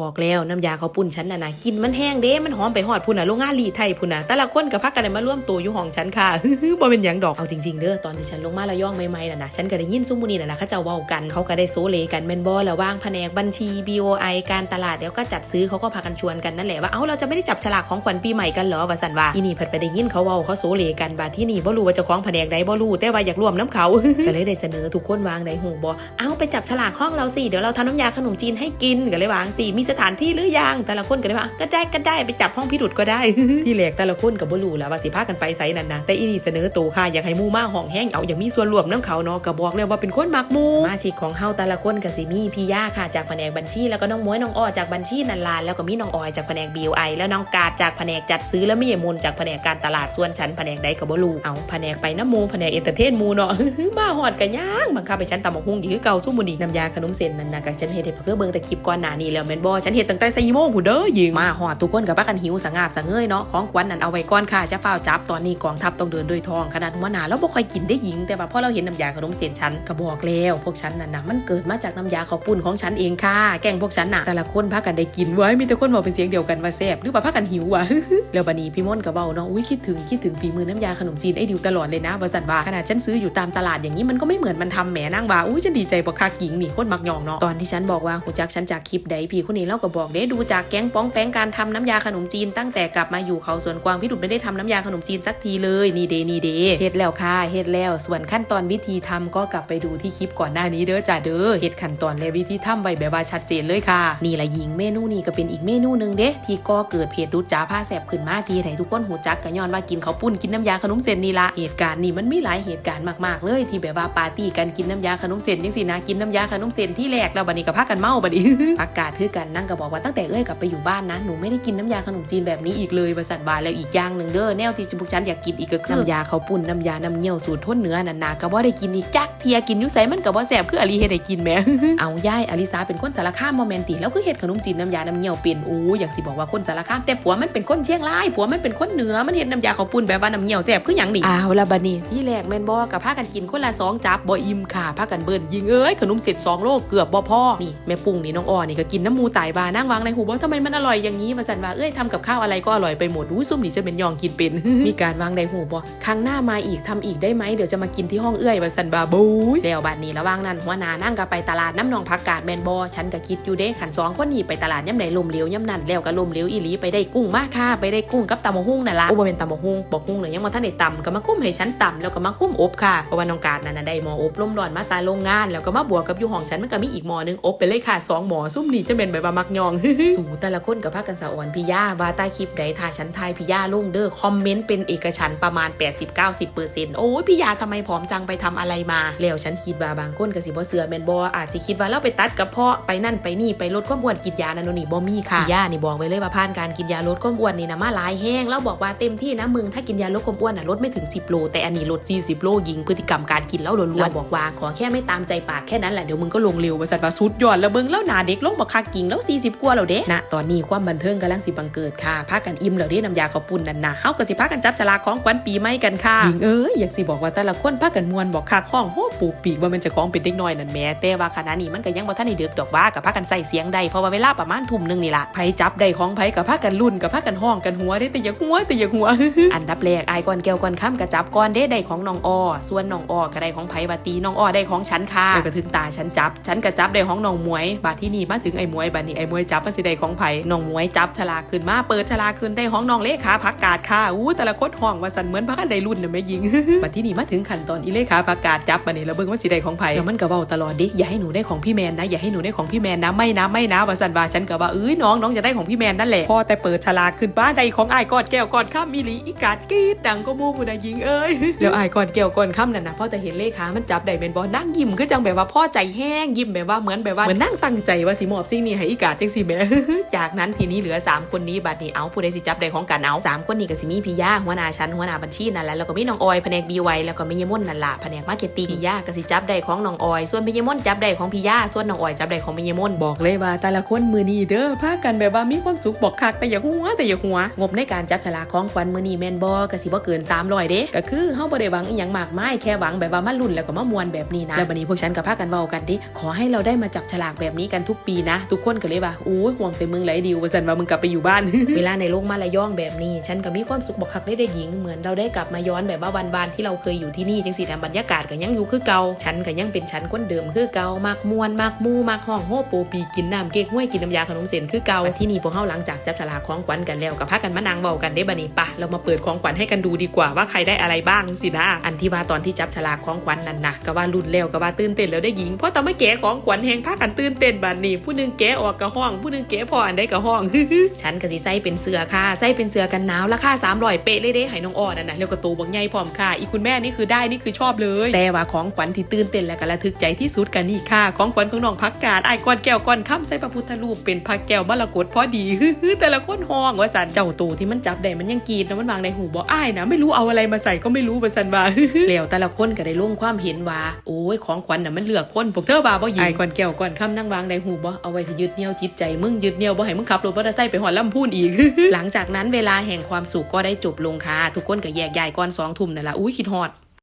บอกแล้วน้ำยาเขาปุ่นฉันน่ะนะกินมันแห้งเด้ มันหอมไปหอดพุ่นน่ะโรงงานรีไทยพุ่นน่ะแต่ละคนกับพักกันมาร่วมตัวอยู่ห้องฉันค่ะบ่เป็นยังดอกเอาจริงๆเด้อตอนที่ฉันลงมาละย่องใหม่ๆน่ะนะฉันก็ได้ยินซุมมูนี่น่ะนะเขาจ้าเว้ากันเขาก็ได้โซเลกันแมนบ่แล้วว่างแผนกบัญชี BOI การตลาดเดี๋ยวก็จัดซื้อเขาก็พากันชวนกันนั่นแหละว่าเอ้าเราจะไม่ได้จับฉลากของขวัญปีใหม่กันเหรอว่าสันว่าอีนี่เพิ่นไปได้ยินเขาเว้าเขาโซเลกันบาที่นี่บ่รู้ว่าเจ้าของแผนกใดบ่รู้แต่ว่าอยากร่วมน้ำเขาก็เลยได้เสนอทุกคนวางในหูบ่เอาไปจับฉลากห้องเราสิเดี๋ยวเราทำน้ำยาขนมจีนให้กินก็เลยวางสิมีสถานที่หรือยังแต่ละคนก็เลยว่าก็ได้ก็ได้ไปจับห้องพี่ดุดก็ได้ ที่แหลกแต่ละคนก็บ่รู้แล้วว่าสิพากันไปไสนั่นนะแต่อีนี่เสนอตัวค่ะอยากให้มู่มาห้องแห้งเอาอย่างมีส่วนร่วมน้ำเขาเนาะก็บอกแล้วว่าเป็นคนมักมูมาชิกของเฮาแต่ละคนก็สิมีพี่ย่าค่ะจากแผนกบัญชีแล้วก็น้องม้วยน้องอ้อจากบัญชีนันลานแล้วก็มีน้องออยจากแผนก BOI แล้วน้องกาดจากแผนกจัดซื้อแล้วมีเอมนจากแผนกการตลาดส่วนฉันแผนกใดก็บ่รู้เอาแผนกไปน้ำมูแผนกเอนเตอร์เทนมูเนาะมาหอดกันย่างบังคับไปฉันตำบักหุ่งอีกคือเก่าสู้มือนีน้ำยาขนมเส้นนั่นนะก็ฉันเฮ็ดให้เพื่อเบิ่งแต่คลิปก่อนหน้านี้แล้วแม่นบ่ฉันเฮ็ดตั้งแต่4โมงผู้เด้อยิงมาหอดทุกคนกับพากันหิวสังาบสะเงยเนาะของขวัญนั่นเอาไว้ก่อนค่ะจะเฝ้าจับตอนนี้กองทัพต้องเดินด้วยทองขนาดหัวหนาแล้วบ่ค่อยกินได้หญิง แต่ว่าพอเราเห็นน้ำยาขนมเส้นฉันก็บอกแล้วพวกฉันนั่นนะมันเกิดมาจากน้ำยาข้าวปุ้นของฉันเองค่ะ แกงพวกฉันน่ะแต่ละคนพากันได้กินไว้มีแต่คนบอกเป็นเสียงเดียวกันว่าแซ่บหรือว่าพากันหิววะแล้วบัดนี้พี่ม่อนก็เบาเนาะอุ้ยคิดถึงคิดถึงฝีมือน้ำยาขนมจีนไอ้ดิวตลอดเลยนะบริษัทว่าขนาดฉันซื้ออยู่ตามตลาดอย่างนี้มันก็ไม่เหมือนมันทำแหมนั่งว่าอุ้ยฉันดีใจบอกคักหญิงนี่คนมักยองเนาะตอนที่ฉันบอกว่าหูจักฉันจากคลิปใดพี่คนนี้เล่าก็บอกเด้ดูจากแก๊งป้องแป้งการทำน้ำยาขนมจีนตั้งแต่กลับมาอยู่เขาสวนกวางพี่ดุดไม่ได้ทำน้ำยาขนมจีนสักทีเลยนี่เดนี่เดเฮ็ดแล้วค่ะเฮ็ดแล้วส่วนขั้นตอนวิธีทำก็กลับไปดูที่คลิปก่อนหน้านี้เด้อจ้าเด้อเฮ็ดขั้นตอนและวิธีทำไว้แบบว่าชัดเจนเลยค่ะ นี่ละหญิงเมนูนี้ก็เป็นอีกเมนูหนึ่งเด้ที่ก็เกิดเพจดุดจ้าผ้าแสบขึ้นมาทีให้ทุกคนหูจักกันย้อนว่ากินข้าวปุ้นกินน้ำยาขนมเส้นนี่ละเหตุการณ์นี่มันมีหลายเหตุการณ์มากๆเลย ที่แบบว่าปาร์ตี้กันกินน้ำยาขนมเส้นจังสินะกินน้ำยาขนมเส้นที่แรกแล้วบัดนี้ก็พากันเมาบัดนี้อากาศคือกันนั่งก็บอกว่าตั้งแต่เอ้ยกลับไปอยู่บ้านนะหนูไม่ได้กินน้ำยาขนมจีนแบบนี้อีกเลยบริษัทบาแล้วอีกอย่างหนึ่งเด้อแนวที่พวกฉันอยากกินอีกก็คือน้ำยาข้าวปุ้นน้ำยาน้ำเงี้ยวสูตรท้นเนื้อนันนาก็บ่ได้กินอีกจักเทียกินอยุ่ใสมันก็บ่แสบคืออลีเฮ็ดให้กินแหมเอาย่ายอลิสาเป็นคนสารคามโมเมนติแล้วคือเฮ็ดขนมจีนน้ำยาน้ำเงี้ยวเป็นอู้อย่างสิบอกว่าคนสารคามแต่ผัวมันเป็นคนเชียงรายผัวมันเป็นคนเหนือมันเฮ็ดน้ำยาข้าวปุ้นแบบว่าน้ำเงี้ยวแสบคือหยังนี่อ้าวละบัดนี้ที่แรกแม่นบ่กับพากันกินคนละสองจับบ่อิ่มค่ะพากันเบิ่นยิงเอ้ยขนมเสร็จสองโลเกือบบ่พอนี่แม่ปุ้งนี่น้องอ้อนี่ก็กินน้ำมูตาายบานั่งวางในหูบ่ทำไมมันอร่อยอย่างนี้มาสันว่าเอ้ยทำกับข้าวอะไรก็อร่อยไปหมดอู้ซุ่มนี่จะเป็นยองกินเป็น มีการวางในหูบ่ครั้งหน้ามาอีกทำอีกได้ไหมเดี๋ยวจะมากินที่ห้องเอื้อยมาสันบาบูยแล้วบัดนี้ระว่างนั้นหัวนานั่งก็ไปตลาดน้ำนองผักกาดแมนบอฉันก็คิดอยู่เด้ขันสองคนนี้ไปตลาดย่ำไหนลมเลี้ยวย่ำนั่นแล้วก็ลมเลี้ยวอีหลีไปได้กุ้งมากค่ะไปได้กุ้งกับตำมะฮุ่งนั่นละโอ้บ่เป็นตำมะฮุ่งบอกฮุ่งเลยยังมาท่านได้ตำก็มาคุ้มให้ฉันตำแล้วก็มาคุ้มอบค่ะเพราะว่าน้องการนั่นได้หมออบลมร้อนมาตาโรงงาน แล้วก็มาบวกกับอยู่ห้องฉันมันก็มีอีกหมอหนึงอบไปเลยค่ะสองหมอซุ่มนี่จะเป็นแบบว่ามักยองสู่แต่ละคนกับพากันสะอ่อนพี่ย่าว่าใต้คลิปใดถ้าฉันทายพี่ย่าลงเด้อคอมเมนต์เป็นเอกฉันท์ประมาณ 80-90%โอ้ยพี่ย่าทำไมผอมจังไปทำอะไรมา แล้วฉันคิดว่าบางคนก็สิบ่เสือแม่นบ่อาจสิคิดว่าเราไปตัดกระเพาะไปนั่นไปนี่ไปลดความอ้วนกินยานั่นนนนี่บ่มีค่ะพี่ย่านี่บอกไว้เลยว่าผ่านการกินยาลดความอ้วนนี่นะมาหลายแห้งแล้วบอกว่าเต็มที่นะมึงถ้ากินยาลดความอ้วนน่ะลดไม่ถึง 10 โล แต่อันนี้ลด 40 โลยิงพฤติกรรมการกินแล้วล้วนๆบอกว่าขอแค่ไม่ตามใจปากแค่นั้นแหละเดี๋ยวมึงก็ลงเร็วว่าสัตว์ว่าสุดยอดแล้วเบิ่งแล้วหนาเด็กลงบักคักกิ่งแล้ว 40 กว่าแล้วเด้ณตอนนี้ความบันเทิงกำลังสิบังเกิดค่ะพากันอิ่มแล้วเด้น้ำยาข้าวปุ้นนั่นนะเฮาก็สิพากันจับฉลากของขวัญปีใหม่กันค่ะยิงเอ้ยอยากสิบอกว่าแต่ละคนพากันมวนบอกคักห้องโหปูปีกว่ามันจะของเป็นเด็กน้อยนั่นแหม่แต่ว่าขณะนี้มันก็ยังบ่ทันได้เดึกดอกว่ากับพากันใส่เสียงใดเพราะว่าเวลาประมาณทุ่มหนึงนี่ล่ะไผจับได้ของไผกับพากันรุ่นกับพากันห้องกันหัวได้แต่อย่าหัวแต่อย่าหัว อันดับแรกอายก่อนแก้วก่อนค่ำกระจับก่อนเด้ได้ของน้องอ้อส่วนน้องอ้อก็ได้ของไผบาตีน้องอ้อได้ของฉันค่ะแล้วก็ถึงตาฉันจับ ฉันก็จับได้ของน้องหมวยบาดที่นี่มาถึงไอ้หมวยบาดนี้ไอ้หมวยจับมันสิได้ของไผน้องหมวยจับฉลากขึ้นมาเปิดฉลากขึ้นได้ของน้องเลขาพักกาดค่ะอู้แต่ละคนห้องว่าสันเหมือนพักกันได้รุ่นน่ะแม่ยิงบัดที่นี่มาถึงขั้นตอนอีเลขาพักกาดจับบัดนี้แล้วเบิ่งว่าสิได้ของไผแล้วมันก็เว้าตลอดดิอย่าให้หนูได้ของพี่แมนนะอย่าให้หนูได้ของพี่แมนนะไม่นะไม่นะว่าสันว่าฉันก็ว่าเอ้ยน้องน้องจะได้ของพี่แมนนั่นแหละพอแต่เปิดฉลากขึ้นบ้านได้ของอ้ายกอดแก้วกอดข้ามอีหลีอีกาดกรีดดังก็บูผู้ใดยิงเอ้ยแล้วอ้ายกอดแก้วกอดข้ามนั่นนะพอแต่เห็นเลขามันจับได้เป็นบอนั่งยิ้มคือจังแบบว่าพ่อใจแห้งยิ้มแบบว่าเหมือนแบบว่าเหมือนนั่งตั้งใจว่าสิมอบสิ่งนี้ให้อีกาดจังสิแหม่จากนั้นทีนี้เหลือ 3 คนนี้บัดนี้เอาผู้ใดสิจับได้ของกันเอาสามคนนี้ก็สิมีพี่ย่าหัวหน้าชั้นหัวหน้าบัญชีนั่นแหละแล้วก็มีน้องออยแผนกบีไวแล้วก็มียมนนั่นล่ะแผนกมาร์เก็ตติ้งพี่ย่าก็สิจับได้ของน้องออย ส่วนพี่ยมนจับได้ของพี่ย่าส่วนน้องออยจับได้ของพี่ยมนบอกเลยว่า แต่ละคนมือนี้เด้อพากันแบบว่ามีความสุขบอกคักแต่อย่าหัวแต่อย่าหัวงบในการจับฉลากของขวัญมือนี้แม่นบ่ก็สิบ่เกิน300เด้ก็คือเฮาบ่ได้หวังอีหยังมากมายแค่หวังแบบว่ามาลุ้นแล้วก็มามวนแบบนี้นะแล้วบัดนี้พวกฉันก็พากันเว้ากันดิขอให้เราได้มาจับฉลากแบบนี้กันทุกปีนะ ทุกคนก็เลยว่าอู้ห่วงแต่มึงไหลดิวว่าสันว่ามึงกลับไปอยู่บ้าน เวลาในโลกมาละย่องแบบนี้ ฉันก็มีความสุขบอกคักได้ได้หญิงเหมือนเราได้กลับมาย้อนแบบว่าวันบานที่เราเคยอยู่ที่นี่จังสิแต่บรรยากาศก็ยังอยู่คือเก่าฉันก็ยังเป็นฉันคนเดิมคือเก่ามากมวนมากมู่มากห้องโฮโปปีกินน้ำเก๊กห้วยกินน้ำยาขนมเส้นคือเก่าที่นี่พวกเฮาหลังจากจับฉลากของขวัญกันแล้วก็พากันมานั่งเบากันได้บันี้ปะเรามาเปิดของขวัญให้กันดูดีกว่าว่าใครได้อะไรบ้างสินะ อันที่ว่าตอนที่จับฉลากของขวัญนั่นนะก็ว่ารุ่นแล้วก็ว่าตื่นเต้นแล้วได้หญิงเพราะตอนไม่แกของขวัญแหงพากันตื่นเต้นบัดนี้ผู้นึงแกออกกระห้อง ผู้นึงแกะพออันได้กระห้อง ฉันก็สิใส่เป็นเสื้อค่ะใส่เป็นเสื้อกันหนาวราคา300เป๊ะเลยเด้ให้น้องอ้อนั่นน่ะแล้วก็ตูบักใหญ่พร้อมค่ะ อีคุณแม่นี่คือได้นี่คือชอบเลย แต่ว่าของขวัญที่ตื่นเต้นและก็ระทึกใจที่สุดกันนี่ค่ะ ของขวัญของน้องพักกาดไอ้ก้อนแก้วก้อนค่ำใส่พระพุทธรูปเป็นพักแก้วมรกตพอดีแต่ละคนห้องว่าสันเจ้าตูที่มันจับได้มันยังกรีดนะมันวางในหูบอกอ้ายนะไม่รู้เอาอะไรมาใส่ก็ไม่รู้ว่าสันว่าแล้วแต่ละคนก็ได้ลงความเห็นว่าโอ้ยของขวัญน่ะมันเลือกคนพวกเธอบ่าบ่หญิงไอ้ก้อนแก้วก้อนคำนั่งวางในหูบ่เอาไว้ที่ยึดเนี่ยวจิตใจมึงยึดเหนี่ยวบ่ให้มึงขับรถมอเตอร์ไซค์ไปหอดลำพูนอีก หลังจากนั้นเวลาแห่งความสุขก็ได้จบลงค่ะ ทุกคนก็แยกย้ายก่อนสองทุ่มนั่นละอุ้ยคิดฮอด